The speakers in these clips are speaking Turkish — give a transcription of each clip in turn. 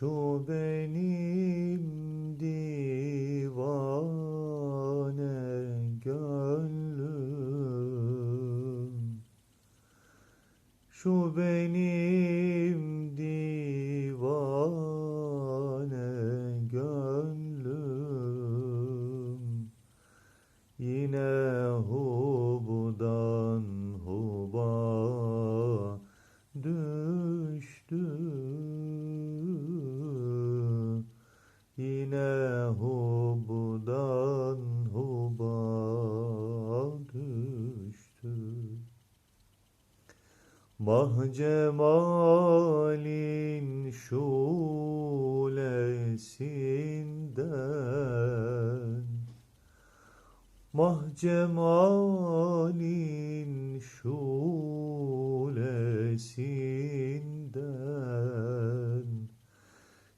Şu benim divane gönlüm. Şu benim divane gönlüm. Yine Mahcemalin şulesinden. Mahcemalin şulesinden.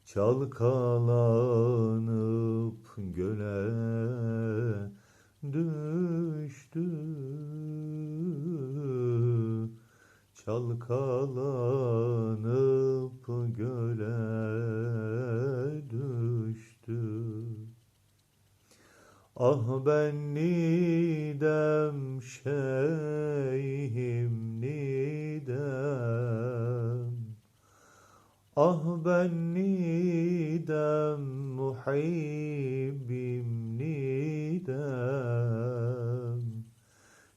Çalkalanıp göle düştü Çalkalanıp göle düştü. Ah ben nidem şeyhim nidem. Ah ben nidem muhibbim nidem.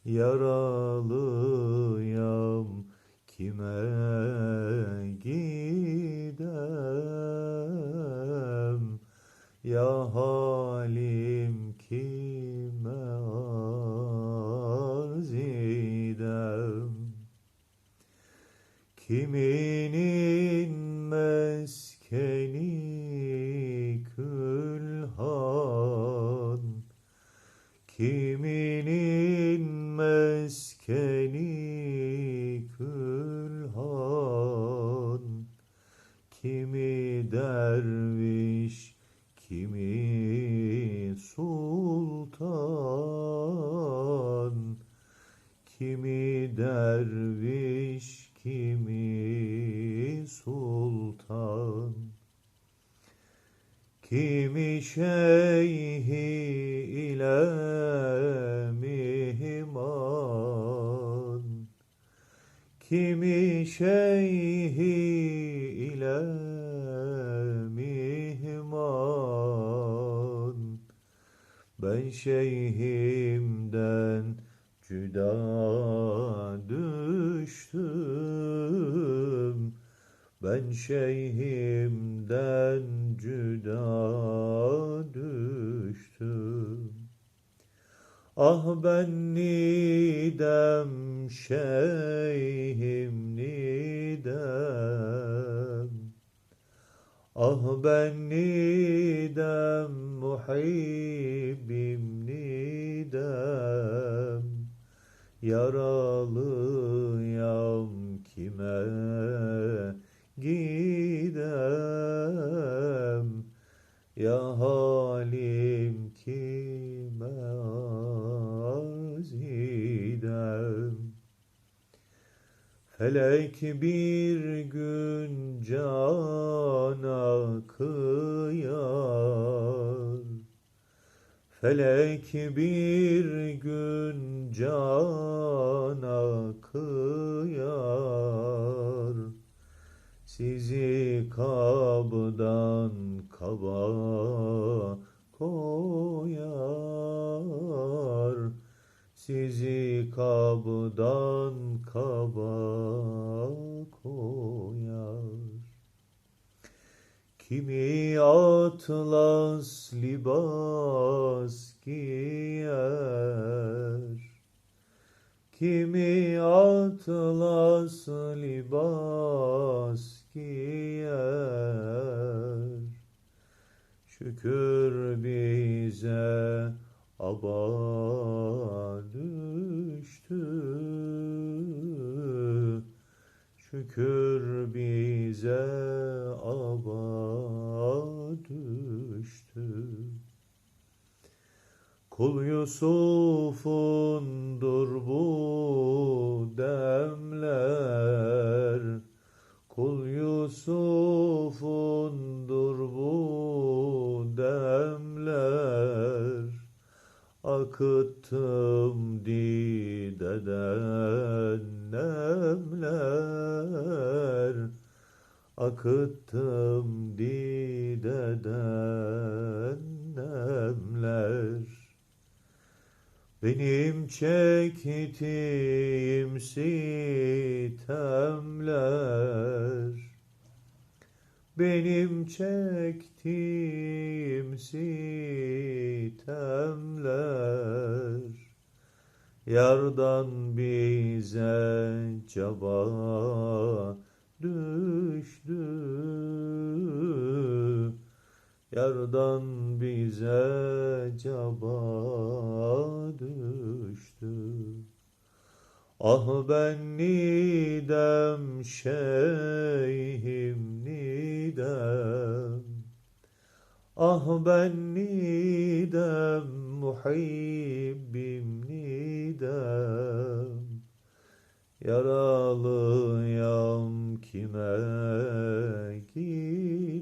Yaralıyam kime gidem? Ya halim kime arz edem Kiminin meskeni külhan Kiminin meskeni Kimi derviş kimi sultan. Kimi derviş kimi sultan. Kimi şeyhi ile mihman. Kimi şeyhi mihman Ben şeyhimden cüda düştüm. Ben şeyhimden cüda düştüm. Ah ben nidem şeyhim nidem Ah ben nidem muhibbim nidem. Yaralıyam Felek bir gün cana kıyar Felek bir gün cana kıyar Sizi kabdan kaba koyar. Sizi kabdan kaba koyar Kimi atlas libas giyer? Kimi atlas libas giyer? Şükür bize aba düştü. Şükür bize ava düştü. Kul Yusuf'undur bu demler, Kul Yusuf'undur bu demler, Akıttım dideden nemler. Akıttım dideden nemler. Benim çektiğim sitemler. Benim çektiğim sitemler. Yardan bize caba düştü. Yardan bize caba düştü. Ah ben nidem şeyhim nidem. Ah ben nidem muhibbim nidem Yaralıyam kime git?